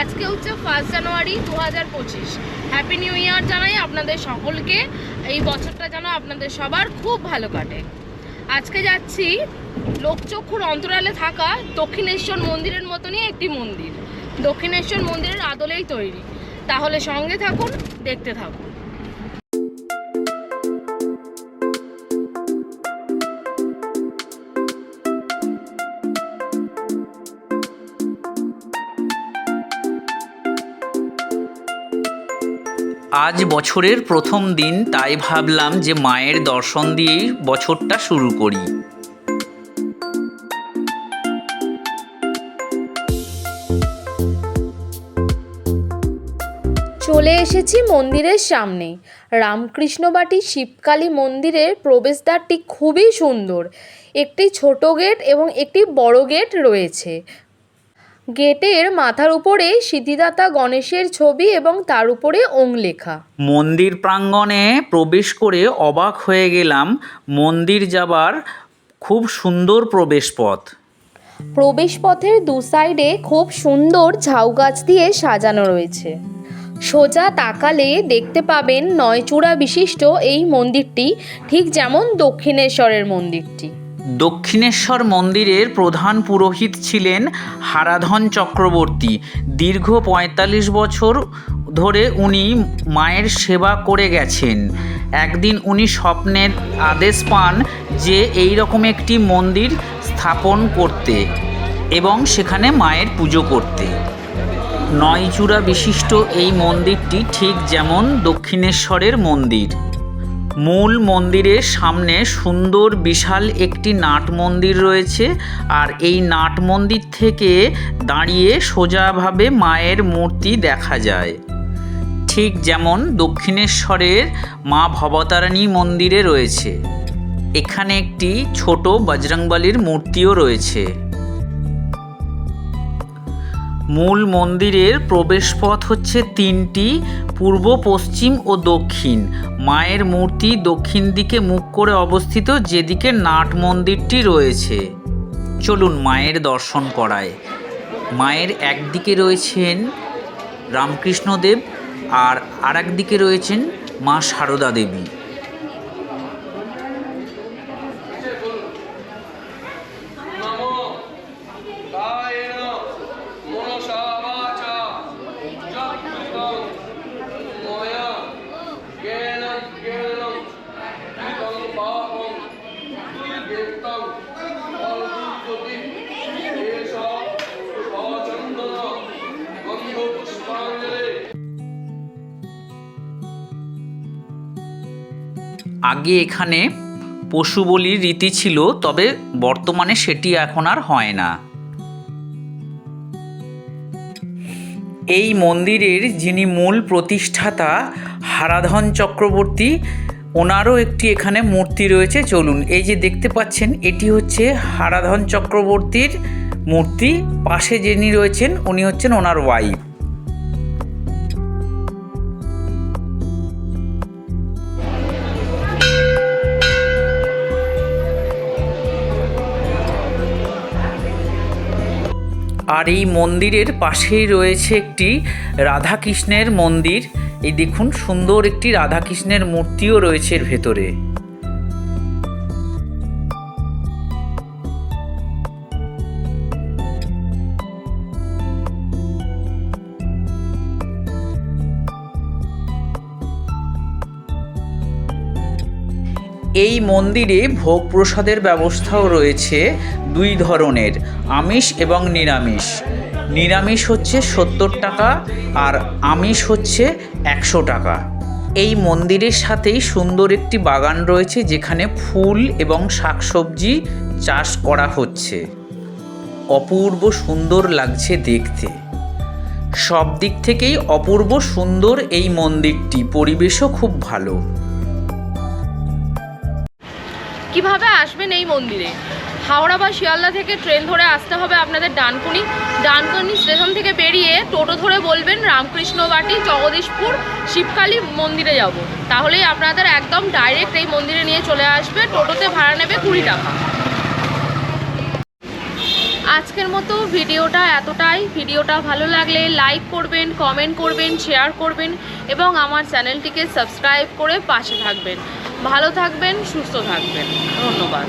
আজকে হচ্ছে first January দু হাজার পঁচিশ। হ্যাপি নিউ ইয়ার জানাই আপনাদের সকলকে। এই বছরটা যেন আপনাদের সবার খুব ভালো কাটে। আজকে যাচ্ছি লোকচক্ষুর অন্তরালে থাকা দক্ষিণেশ্বর মন্দিরের মতনই একটি মন্দির। দক্ষিণেশ্বর মন্দিরের আদলেই তৈরি। তাহলে সঙ্গে থাকুন, দেখতে থাকুন। আজ বছরের প্রথম দিন, তাই ভাবলাম যে মায়ের দর্শন দিয়েই বছরটা শুরু করি। চলে এসেছি মন্দিরের সামনে। রামকৃষ্ণবাটি শিবকালী মন্দিরের প্রবেশদ্বারটি খুবই সুন্দর। একটি ছোট গেট এবং একটি বড় গেট রয়েছে। গেটের মাথার উপরে সিদ্ধিদাতা গণেশের ছবি এবং তার উপরে ওং লেখা। মন্দির প্রাঙ্গণে প্রবেশ করে অবাক হয়ে গেলাম। মন্দির যাবার খুব সুন্দর প্রবেশ প্রবেশপথ। প্রবেশপথের দু সাইডে খুব সুন্দর ঝাউ গাছ দিয়ে সাজানো রয়েছে। সোজা তাকালে দেখতে পাবেন নয়চূড়া বিশিষ্ট এই মন্দিরটি ঠিক যেমন দক্ষিণেশ্বরের মন্দিরটি। দক্ষিণেশ্বর মন্দিরের প্রধান পুরোহিত ছিলেন হারাধন চক্রবর্তী। দীর্ঘ পঁয়তাল্লিশ বছর ধরে উনি মায়ের সেবা করে গেছেন। একদিন উনি স্বপ্নের আদেশ পান যে এই রকম একটি মন্দির স্থাপন করতে এবং সেখানে মায়ের পুজো করতে। নয়চূড়া বিশিষ্ট এই মন্দিরটি ঠিক যেমন দক্ষিণেশ্বরের মন্দির। মূল মন্দিরের সামনে সুন্দর বিশাল একটি নাট মন্দির রয়েছে আর এই নাট মন্দির থেকে দাঁড়িয়ে সোজাভাবে মায়ের মূর্তি দেখা যায়। ঠিক যেমন দক্ষিণেশ্বরের মা ভবতারিণী মন্দিরে রয়েছে। এখানে একটি ছোট বজরংবলীর মূর্তিও রয়েছে। মূল মন্দিরের প্রবেশপথ হচ্ছে তিনটি, পূর্ব, পশ্চিম ও দক্ষিণ। মায়ের মূর্তি দক্ষিণ দিকে মুখ করে অবস্থিত, যেদিকে নাট মন্দিরটি রয়েছে। চলুন মায়ের দর্শন করায় মায়ের একদিকে রয়েছেন রামকৃষ্ণদেব আর আর দিকে রয়েছেন মা সারদা দেবী। আগে এখানে পশু বলির রীতি ছিল, তবে বর্তমানে সেটি এখন আর হয় না। এই মন্দিরের যিনি মূল প্রতিষ্ঠাতা হারাধন চক্রবর্তী ওনারও একটি এখানে মূর্তি রয়েছে, চলুন। এই যে দেখতে পাচ্ছেন, এটি হচ্ছে হারাধন চক্রবর্তীর মূর্তি। পাশে যিনি রয়েছেন, উনি হচ্ছেন ওনার ওয়াইফ আর এই মন্দিরের পাশেই রয়েছে একটি রাধাকৃষ্ণের মন্দির। এই দেখুন সুন্দর একটি রাধাকৃষ্ণের মূর্তিও রয়েছে এর ভেতরে। এই মন্দিরে ভোগ প্রসাদের ব্যবস্থাও রয়েছে দুই ধরনের, আমিষ এবং নিরামিষ। নিরামিষ হচ্ছে সত্তর টাকা আর আমিষ হচ্ছে একশো টাকা। এই মন্দিরের সাথেই সুন্দর একটি বাগান রয়েছে যেখানে ফুল এবং শাকসবজি চাষ করা হচ্ছে। অপূর্ব সুন্দর লাগছে দেখতে। সব দিক থেকেই অপূর্ব সুন্দর এই মন্দিরটি, পরিবেশও খুব ভালো। কীভাবে আসবেন এই মন্দিরে? হাওড়া বা শিয়ালদা থেকে ট্রেন ধরে আসতে হবে আপনাদের ডানকুনি। ডানকুনি স্টেশন থেকে বেরিয়ে টোটো ধরে বলবেন, রামকৃষ্ণ বাটি, জগদীশপুর শিবকালী মন্দিরে যাব। তাহলেই আপনাদের একদম ডাইরেক্ট এই মন্দিরে নিয়ে চলে আসবে। টোটোতে ভাড়া নেবে কুড়ি টাকা। আজকের মতো ভিডিওটা এতটাই। ভিডিওটা ভালো লাগলে লাইক করবেন কমেন্ট করবেন শেয়ার করবেন এবং আমার চ্যানেলটিকে সাবস্ক্রাইব করে পাশে থাকবেন। ভালো থাকবেন, সুস্থ থাকবেন। ধন্যবাদ।